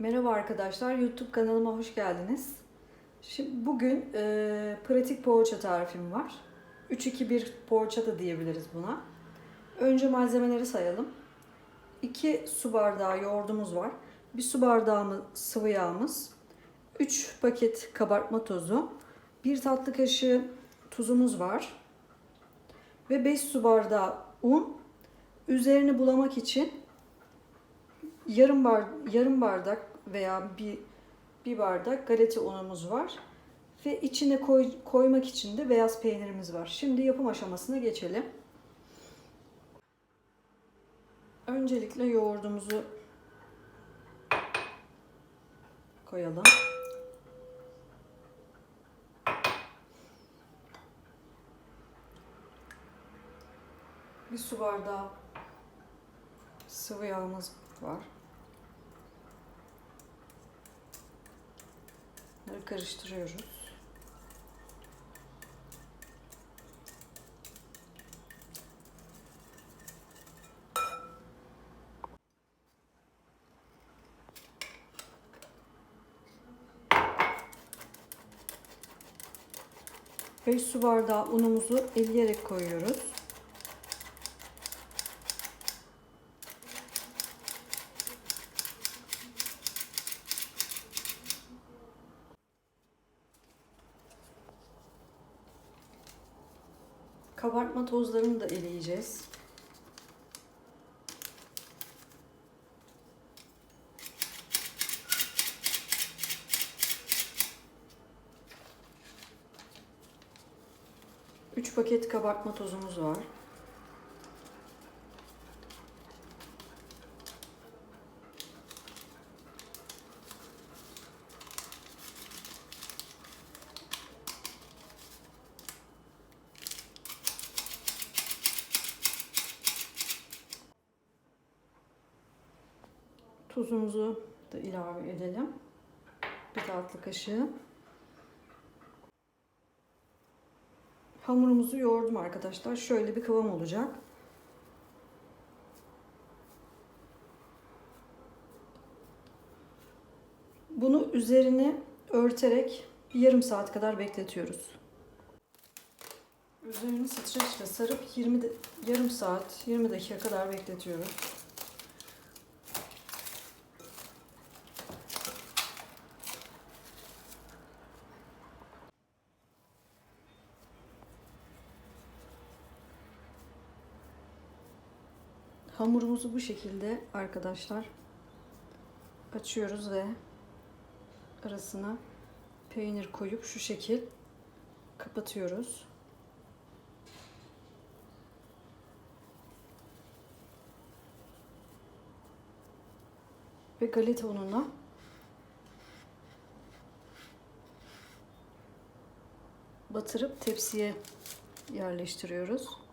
Merhaba arkadaşlar, YouTube kanalıma hoş geldiniz. Şimdi bugün e, pratik poğaça tarifim var. 3-2-1 poğaça da diyebiliriz buna. Önce malzemeleri sayalım. 2 su bardağı yoğurdumuz var. 1 su bardağı sıvı yağımız. 3 paket kabartma tozu. 1 tatlı kaşığı tuzumuz var. Ve 5 su bardağı un. Üzerini bulamak için yarım bar yarım bardak veya bir bir bardak galeta unumuz var ve içine koy, koymak için de beyaz peynirimiz var. Şimdi yapım aşamasına geçelim. Öncelikle yoğurdumuzu koyalım. Bir su bardağı sıvı yağımız var. Bunları karıştırıyoruz. Beş su bardağı unumuzu eleyerek koyuyoruz. Kabartma tozlarını da eleyeceğiz. Üç paket kabartma tozumuz var. Tuzumuzu da ilave edelim. Bir tatlı kaşığı. Hamurumuzu yoğurdum arkadaşlar. Şöyle bir kıvam olacak. Bunu üzerine örterek yarım saat kadar bekletiyoruz. Üzerini streçle sarıp 20 de, yarım saat 20 dakika kadar bekletiyoruz. Hamurumuzu bu şekilde arkadaşlar açıyoruz ve arasına peynir koyup şu şekil kapatıyoruz. Ve galeta ununa batırıp tepsiye yerleştiriyoruz.